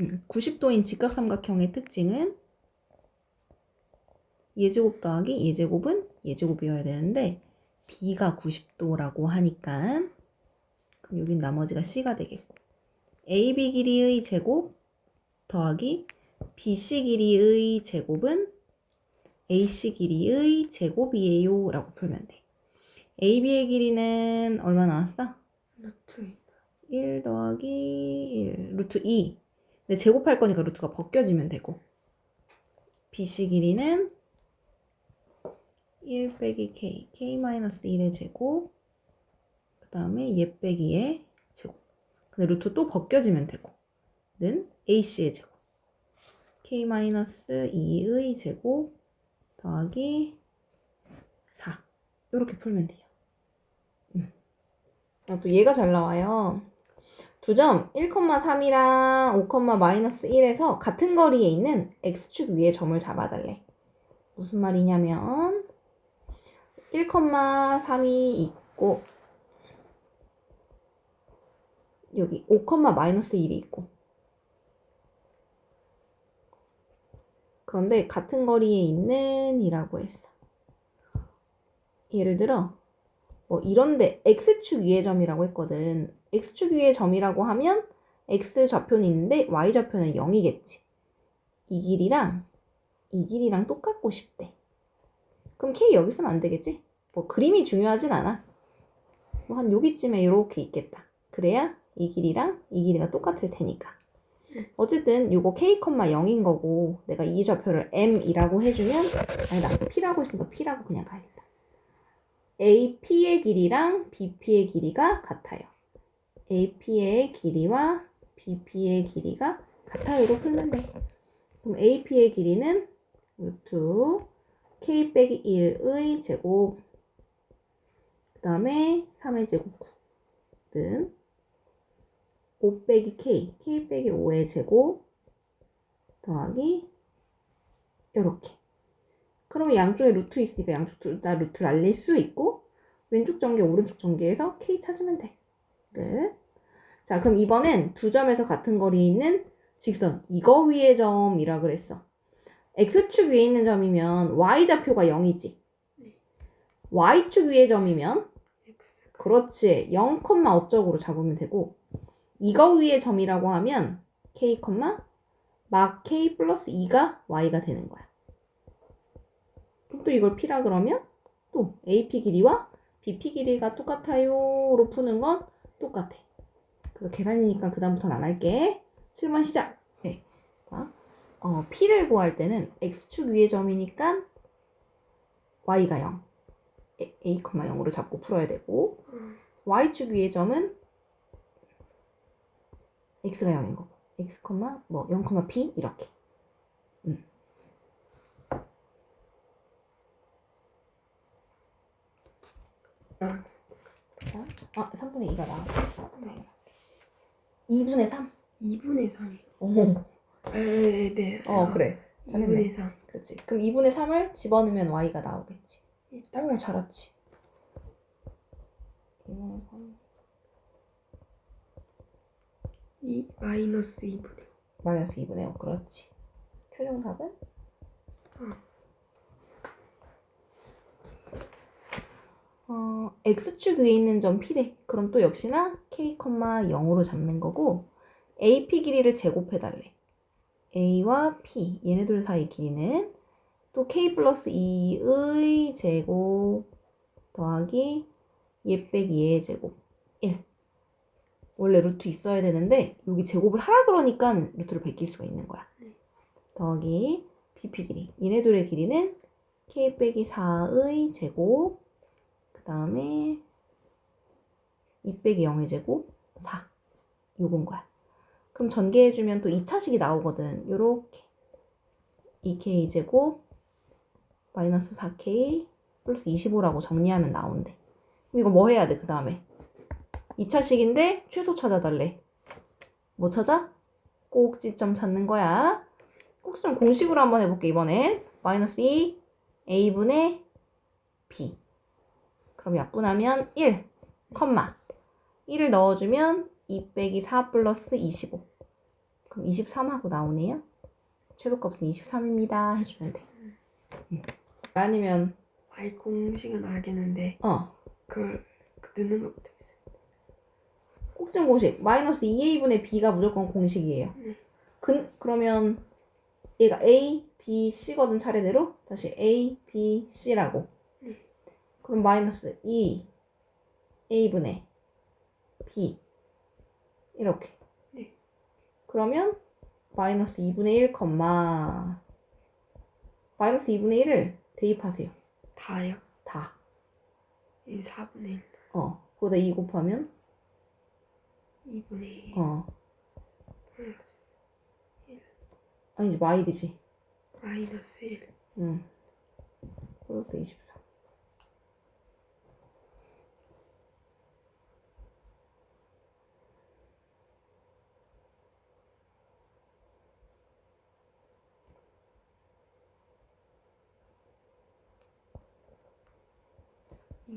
음, 90도인 직각삼각형의 특징은 예제곱 더하기 예제곱은 예제곱이어야 되는데 b가 90도라고 하니까 그럼 여긴 나머지가 c가 되겠고 ab 길이의 제곱 더하기 bc 길이의 제곱은 ac 길이의 제곱이에요 라고 풀면 돼. Ab의 길이는 얼마 나왔어? 루트 1 더하기 1 루트 2 근데 제곱할 거니까 루트가 벗겨지면 되고. BC 길이는 1 빼기 K K 마이너스 1의 제곱 그 다음에 얘 빼기의 제곱. 근데 루트 또 벗겨지면 되고. 는 AC의 제곱. K 마이너스 2의 제곱 더하기 4 이렇게 풀면 돼요. 음. 아, 또 얘가 잘 나와요 두 점 1,3이랑 5, 마이너스 1에서 같은 거리에 있는 x축 위에 점을 잡아달래. 무슨 말이냐면 1,3이 있고 여기 5, 마이너스 1이 있고 그런데 같은 거리에 있는 이라고 했어. 예를 들어 뭐 이런데 x축 위의 점이라고 했거든. X축 위의 점이라고 하면 x 좌표는 있는데 y 좌표는 0이겠지. 이 길이랑 이 길이랑 똑같고 싶대. 그럼 k 여기 쓰면 안 되겠지? 뭐 그림이 중요하진 않아. 뭐 한 여기쯤에 이렇게 있겠다. 그래야 이 길이랑 이 길이가 똑같을 테니까. 어쨌든 요거 k, 0인 거고 내가 이 좌표를 m이라고 해주면 아니 나 p라고 했으니까 p라고 그냥 가야겠다. AP의 길이랑 BP의 길이가 같아요. AP의 길이와 BP의 길이가 같아요로 풀면 돼. 그럼 AP의 길이는 루트 K 빼기 1의 제곱 그 다음에 3의 제곱 9는 5 빼기 K, K 빼기 5의 제곱 더하기 요렇게 그러면 양쪽에 루트 있으니까 양쪽 둘 다 루트를 알릴 수 있고 왼쪽 전개, 오른쪽 전개에서 K 찾으면 돼. 끝. 자, 그럼 이번엔 두 점에서 같은 거리에 있는 직선 이거 위의 점이라 그랬어. X축 위에 있는 점이면 Y좌표가 0이지. Y축 위의 점이면 그렇지 0, 어쩌고로 잡으면 되고 이거 위의 점이라고 하면 K, 막 K 플러스 2가 Y가 되는 거야. 그럼 또 이걸 P라 그러면 또 AP 길이와 BP 길이가 똑같아요로 푸는 건 똑같아. 그래서 계산이니까 그다음부터는 안 할게. 7번 시작. 네. 자, 어, P를 구할 때는 X축 위의 점이니까 Y가 0. A, A, 0으로 잡고 풀어야 되고 Y축 위의 점은 X가 0인 거고 X, 뭐 0, P 이렇게. 음. 아, 자, 아, 3분의 2가 나와. 2분의 3. 2분의 3이요. 오. 에, 네. 어, 그래. 잘했네. 2분의 3. 그렇지. 그럼 2분의 3을 집어넣으면 y가 나오겠지. 땅을 잘 왔지. 2분의 3. 2 마이너스 2분의 마이너스 2분의 5. 그렇지. 최종 답은? 어, x축 위에 있는 점 P래. 그럼 또 역시나 k, 0으로 잡는 거고 AP 길이를 제곱해 달래. A와 P 얘네들 사이 길이는 또 K 플러스 2의 제곱 더하기 얘 빼기 얘의 제곱 1 원래 루트 있어야 되는데 여기 제곱을 하라 그러니까 루트를 베낄 수가 있는 거야 더하기 BP 길이 얘네들의 길이는 K 빼기 4의 제곱 그 다음에 2 빼기 0의 제곱 4 요건 거야 그럼 전개해주면 또 2차식이 나오거든. 요렇게. 2k 제곱 마이너스 4k 플러스 25라고 정리하면 나온대. 그럼 이거 뭐 해야 돼, 그 다음에? 2차식인데 최소 찾아달래. 뭐 찾아? 꼭지점 찾는 거야. 꼭지점 공식으로 한번 해볼게, 이번엔. 마이너스 2 a분의 b. 그럼 약분하면 1, 컴마. 1을 넣어주면 2 빼기 4 플러스 25. 그럼 23하고 나오네요. 최소값은 23입니다. 해주면 돼. 응. 아니면 y 공식은 알겠는데 어 그걸 그 넣는 것부터 있어요. 꼭지점 공식 마이너스 2a분의 b가 무조건 공식이에요. 네. 그, 그러면 얘가 a, b, c거든 차례대로 다시 a, b, c라고. 네. 그럼 마이너스 2 a분의 b 이렇게. 네. 그러면 마이너스 2분의 1, 컴마 마이너스 2분의 1을 대입하세요. 다요. 다. 이 4분의 1, 어. 거기다 2 곱하면 2분의 1 어. 플러스 아니지 y 되지. 마이너스 1 응. 플러스 24.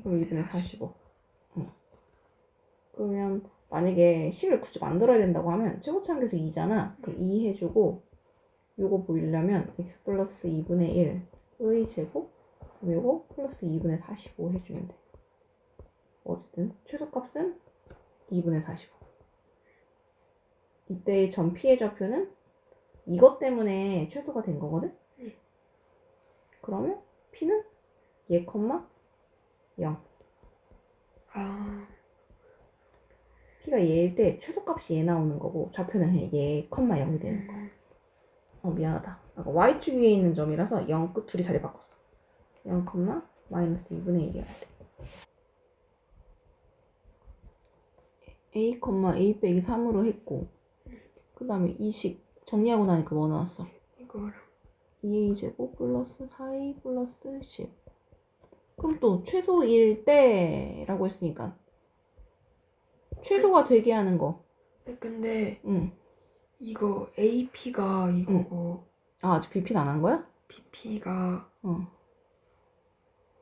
그럼 2분의 45. 응. 그러면 만약에 식을 굳이 만들어야 된다고 하면 최고차항계수 2잖아. 그럼 2 해주고 요거 보이려면 x 플러스 2분의 1의 제곱 그럼 요거 플러스 2분의 45 해주면 돼. 어쨌든 최소값은 2분의 45. 이때의 점 P의 좌표는 이것 때문에 최소가 된 거거든? 네. 그러면 P는 얘 컴마 0. 아 P가 얘일 때 최소값이 얘 나오는 거고 좌표는 그냥 얘 컴마 0이 되는 거. 어 미안하다. 아까 y축 위에 있는 점이라서 0 끝 둘이 자리 바꿨어. 0 컴마 마이너스 2분의 1이어야 돼. a a 빼기 3으로 했고 그 다음에 이식 정리하고 나니까 뭐 나왔어? 이거랑 2a 제곱 플러스 4a 플러스 10 그럼 또 최소일 때라고 했으니까. 최소가 되게 하는 거. 근데, 근데 응. 이거 AP가 이거고 아 아직 BP는 안 한 거야? BP가 어.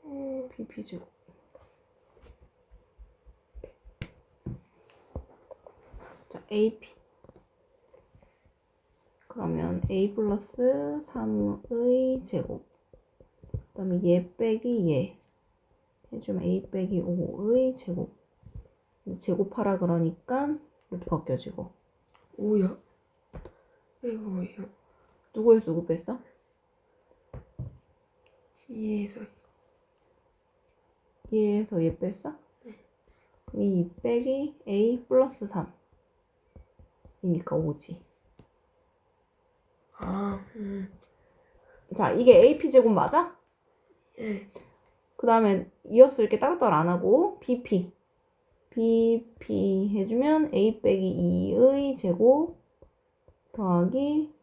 어, BP 제곱. 자 AP 그러면 A 플러스 3의 제곱. 그 다음에 얘 빼기 얘 해주면 A 빼기 5의 제곱 제곱하라 그러니까 이렇게 바뀌어지고 5요? 왜 5예요? 누구에서 누구 뺐어? 2에서 얘에서 얘 뺐어? 그럼 이 빼기 A 플러스 3 이니까 5지 아, 음, 자 이게 AP 제곱 맞아? 예, 그 다음에 이어서 이렇게 따로따로 안 하고 BP BP 해주면 A 빼기 2의 제곱 더하기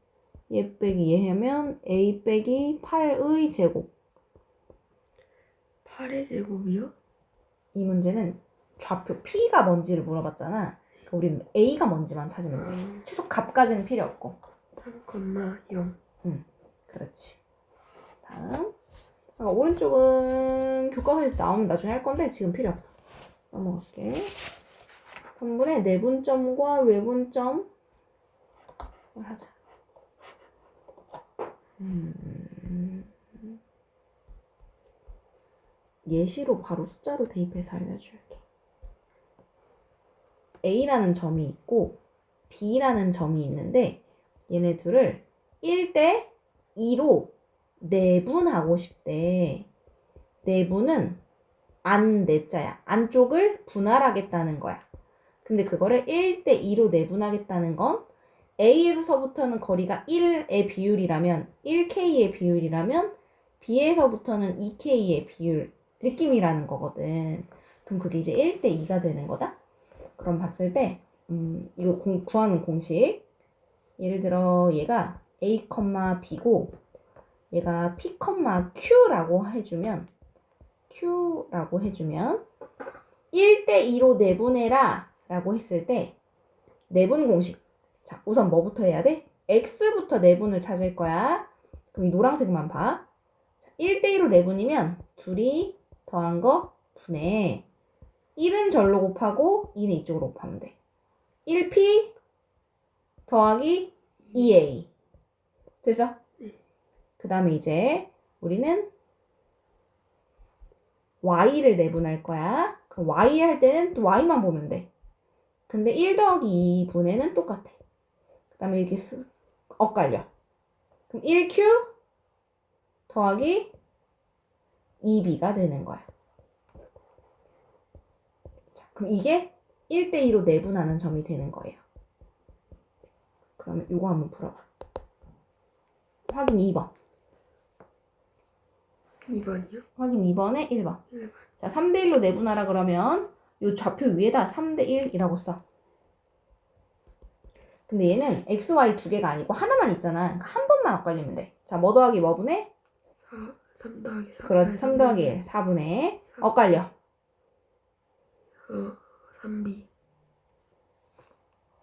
얘 빼기 얘 하면 A 빼기 8의 제곱. 8의 제곱이요? 이 문제는 좌표 P가 뭔지를 물어봤잖아. 그러니까 우리는 A가 뭔지만 찾으면 돼. 아, 최소 값까지는 필요 없고. 3,0 그렇지. 다음 아까 오른쪽은 교과서에서 나오면 나중에 할 건데 지금 필요 없어. 넘어갈게. 3분의 내분점과 외분점 을 하자. 음, 예시로 바로 숫자로 대입해서 알려줄게. A라는 점이 있고 B라는 점이 있는데 얘네 둘을 1대 2로 내분하고 싶대. 내분은 안 내자야. 안쪽을 분할하겠다는 거야. 근데 그거를 1대 2로 내분하겠다는 건 A에서부터는 거리가 1의 비율이라면 1K의 비율이라면 B에서부터는 2K의 비율 느낌이라는 거거든. 그럼 그게 이제 1대 2가 되는 거다. 그럼 봤을 때 음, 이거 공- 구하는 공식 예를 들어 얘가 A, B고 얘가 P, Q라고 해주면 Q라고 해주면 1대2로 내분해라 라고 했을 때 내분 공식 자 우선 뭐부터 해야 돼? X부터 내분을 찾을 거야 그럼 이 노란색만 봐 1대2로 내분이면 둘이 더한 거 분해 1은 절로 곱하고 2는 이쪽으로 곱하면 돼 1P 더하기 2a. 됐어? 네. 그 다음에 이제 우리는 y를 내분할 거야. 그럼 y 할 때는 또 y만 보면 돼. 근데 1 더하기 2분의는 똑같아. 그 다음에 이렇게 쓱 엇갈려. 그럼 1q 더하기 2b가 되는 거야. 자, 그럼 이게 1대2로 내분하는 점이 되는 거예요. 그러면 이거 한번 풀어봐. 확인 2번. 2번이요? 확인 2번에 1번. 1번. 자, 3대 1로 내분하라 그러면 요 좌표 위에다 3대 1이라고 써. 근데 얘는 x, y 두 개가 아니고 하나만 있잖아. 그러니까 한 번만 엇갈리면 돼. 자, 뭐 더하기 뭐 분의? 4, 3 더하기 4. 그렇지, 3 더하기 1, 4분의. 엇갈려. 어, 3b.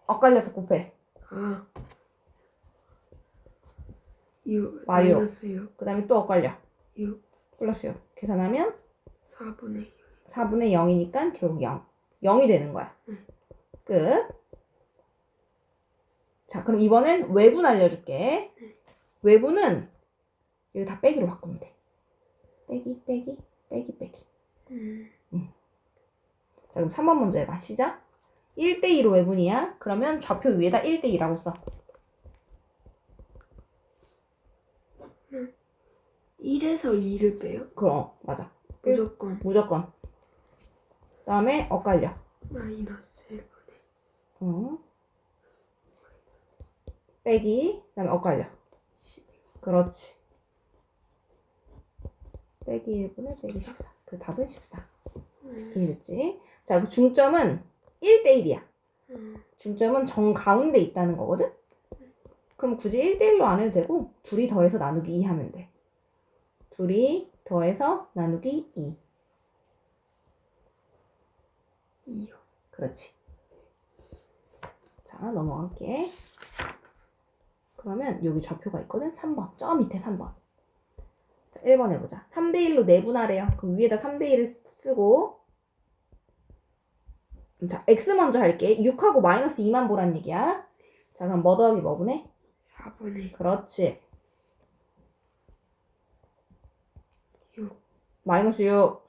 엇갈려서 곱해. 아. 6, 마리오. 마이너스 6. 그 다음에 또 엇갈려. 6, 플러스 6. 계산하면 4분의 4분의 0이니까 결국 0. 0이 되는 거야. 응. 끝. 자, 그럼 이번엔 외분 알려줄게. 외분은 여기 다 빼기로 바꾸면 돼. 빼기, 빼기, 빼기, 빼기. 음, 자, 그럼 3번 먼저 해봐. 시작. 1대2로 외분이야. 그러면 좌표 위에다 1대2라고 써. 1에서 2를 빼요? 그럼, 어, 맞아. 끝. 무조건 무조건. 그 다음에 엇갈려. 마이너스 1분의 어. 빼기, 그 다음에 엇갈려. 그렇지. 빼기 1분의 빼기 14. 그 답은 14. 음, 이해됐지? 자, 그 중점은 1대1이야. 음, 중점은 정 가운데 있다는 거거든? 그럼 굳이 1대1로 안 해도 되고, 둘이 더해서 나누기 2 하면 돼. 둘이 더해서 나누기 2. 2요. 그렇지. 자, 넘어갈게. 그러면 여기 좌표가 있거든? 3번. 저 밑에 3번. 자, 1번 해보자. 3대1로 내분하래요. 그럼 위에다 3대1을 쓰고. 자, x 먼저 할게. 6하고 마이너스 2만 보란 얘기야. 자, 그럼 뭐 더하기 뭐 분해? 4분의 그렇지. 6. 마이너스 6.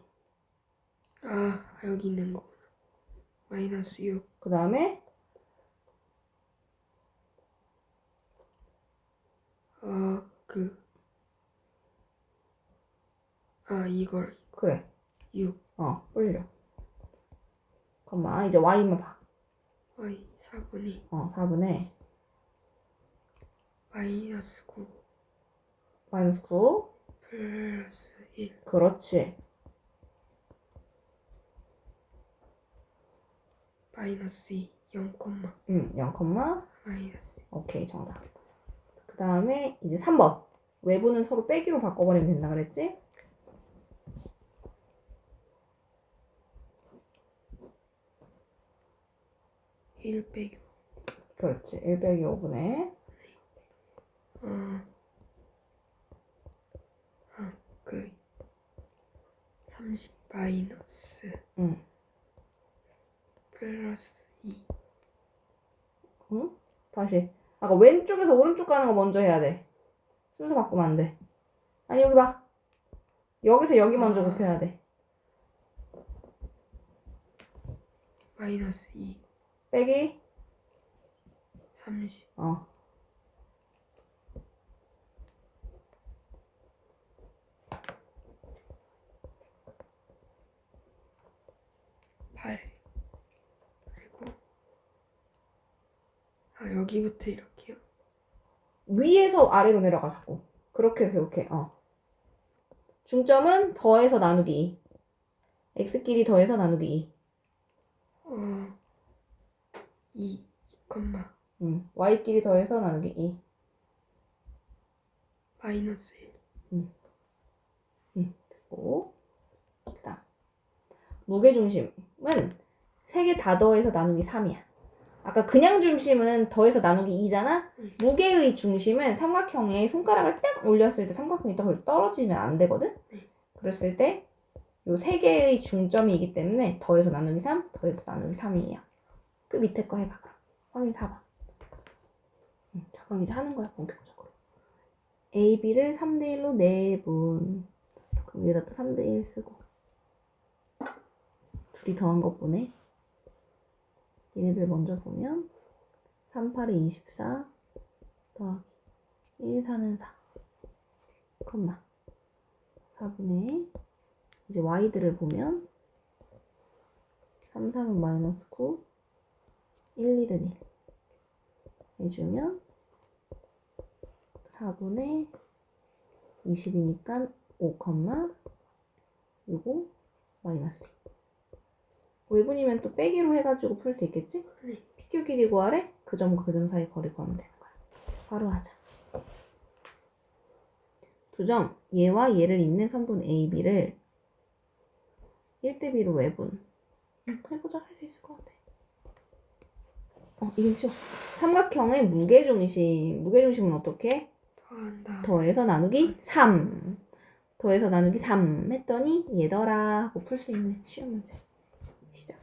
아, 여기 있는 거구나. 마이너스 6. 그 다음에 어, 그. 아, 이걸. 그래. 6. 어, 올려. 잠깐만. 이제 y만 봐. y 4분의 어, 4분의 마이너스 9 마이너스 9. 플러스 1. 그렇지. 마이너스 2. 0, 응, 0, 마이너스. 오케이, 정답. 그 다음에 이제 3번. 외부는 서로 빼기로 바꿔버리면 된다 그랬지? 일 빼기 그렇지. 1 빼기 5분의 어, 아, 그, 30 마이너스 응. 플러스 2. 응? 다시. 아까 왼쪽에서 오른쪽 가는 거 먼저 해야 돼. 순서 바꾸면 안 돼. 아니, 여기 봐. 여기서 여기 먼저 아. 곱해야 돼. 마이너스 2. 빼기, 30. 어. 팔 그리고, 아, 여기부터 이렇게요. 위에서 아래로 내려가 자꾸. 그렇게 그렇게 어. 중점은 더해서 나누기 2. x끼리 더해서 나누기 2. 어, 2, 컴마, 음. y끼리 더해서 나누기 2. 마이너스 1. 고 그 다음 무게 중심은 세 개 다 더해서 나누기 3이야. 아까 그냥 중심은 더해서 나누기 2잖아. 응. 무게의 중심은 삼각형에 손가락을 딱 올렸을 때 삼각형이 떨- 떨어지면 안 되거든. 네. 그랬을 때 요 세 개의 중점이기 때문에 더해서 나누기 3, 더해서 나누기 3이에요. 그 밑에 거 해봐 그럼. 확인 4번. 응, 자, 그럼 이제 하는 거야, 본격적으로. A, B를 3대1로 내분. 그럼 여기다 또 3대1 쓰고. 둘이 더한 것 보네. 얘네들 먼저 보면 3, 8에 24 더하기 1, 4는 4. 컴마. 4분의 이제 y들을 보면 3, 3은 마이너스 9 1, 1은 1 해주면 4분의 20이니까 5, 요거 마이너스 2 외분이면 또 빼기로 해가지고 풀 수 있겠지? 네. PQ 길이 구하래? 그 점과 그 점 사이 거리 구하면 되는 거야. 바로 하자. 두 점, 얘와 얘를 잇는 선분 AB를 1대 B로 외분. 응, 해보자. 할 수 있을 것 같아. 어, 이게 쉬워. 삼각형의 무게중심. 무게중심은 어떻게? 더한다. 더해서 나누기 3. 더해서 나누기 3 했더니 얘더라 하고 풀 수 있는 쉬운 문제. 시작.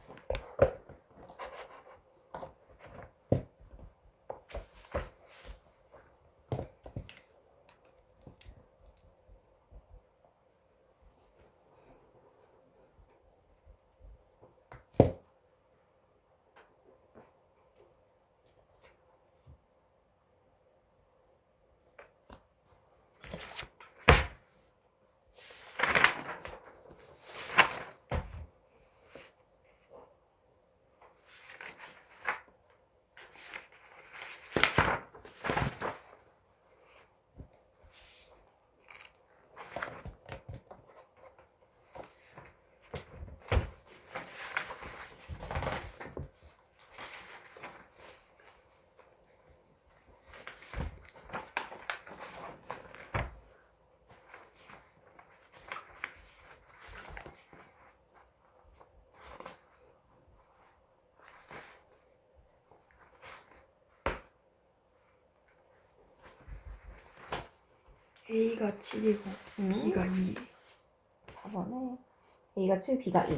A가 7이고 응? B가 2. 4번에 A가 7, B가 2.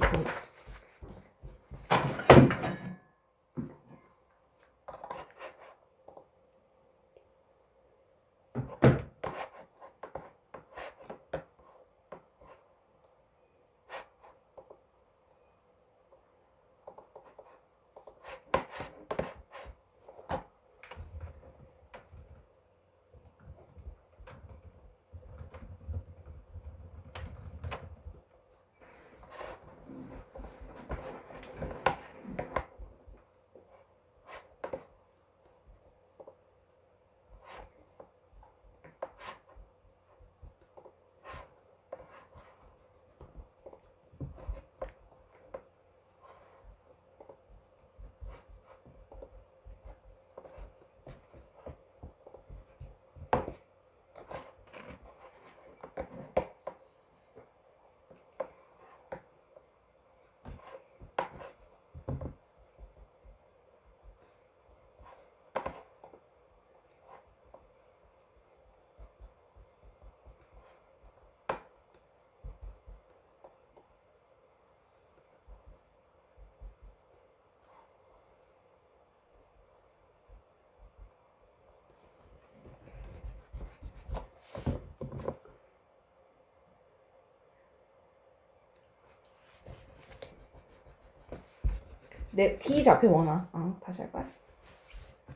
네, D 좌표 원화. 어, 다시 할까요?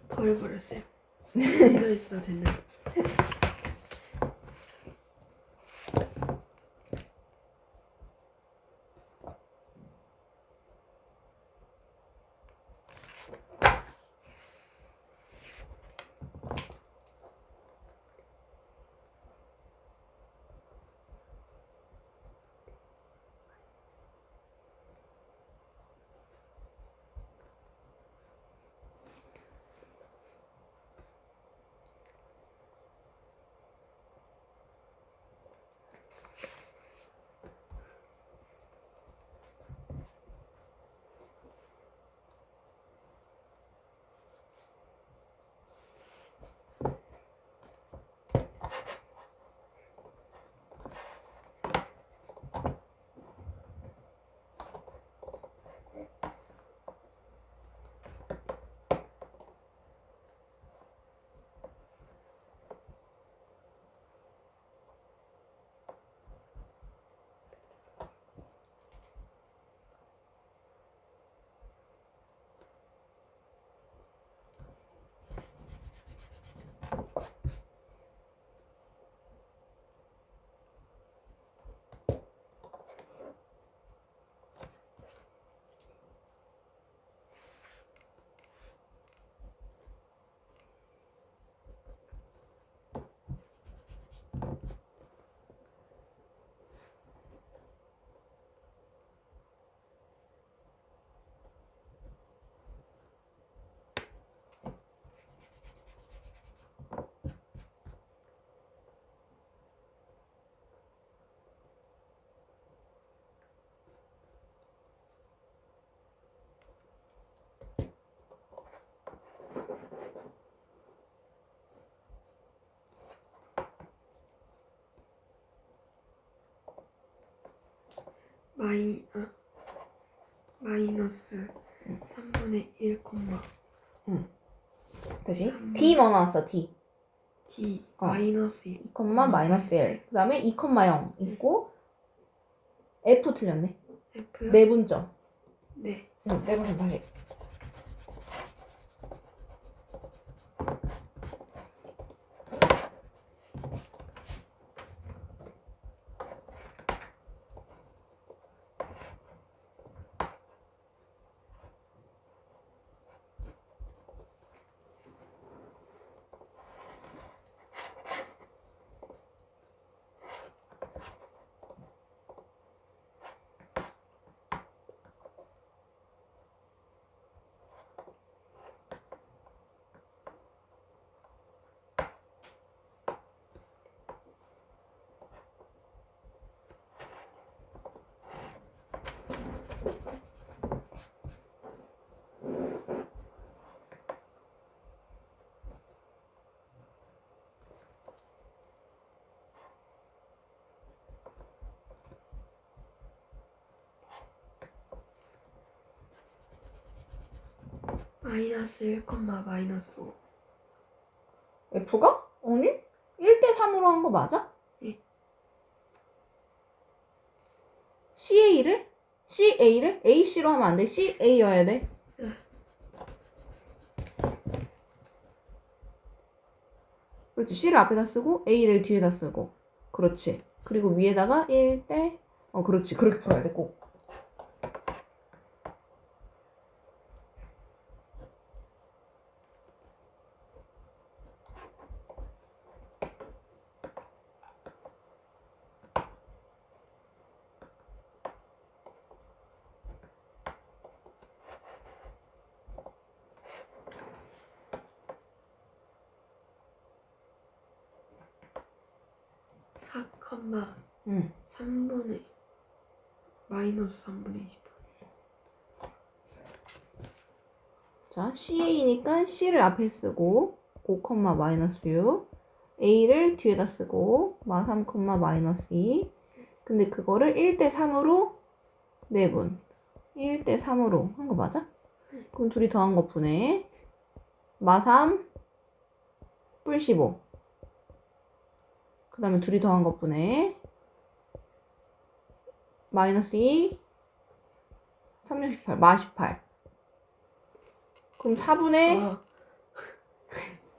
더해버렸어요. 더 있어도 됐 마이 아 마이너스 3분의 1 콤마 다시 음. D 뭐 나왔어 D D 어. 마이너스 2 2, 마이너스 1. 그 다음에 2, 0 있고 F 틀렸네. F요? 내분점. 네. 응, 내분점 다시. 마이너스 1 콤마 마이너스 5 F가? 아니? 1대 3으로 한 거 맞아? 예. CA를? CA를? AC로 하면 안 돼. CA여야 돼. 응. 그렇지. C를 앞에다 쓰고 A를 뒤에다 쓰고. 그렇지. 그리고 위에다가 1대 어, 그렇지. 그렇게 풀어야 돼, 꼭. 사 콤마 응. 3분의 마이너스 3분의 20 자, CA니까 C를 앞에 쓰고 5, 마이너스 6 A를 뒤에다 쓰고 마 3, 마이너스 2 근데 그거를 1대 3으로 내분 1대 3으로 한 거 맞아? 그럼 둘이 더한 거 분해 마 3, 뿔 15. 그 다음에 둘이 더한 것 분해 마이너스 2, 3, 6, 18, 마 18. 그럼 4분의 아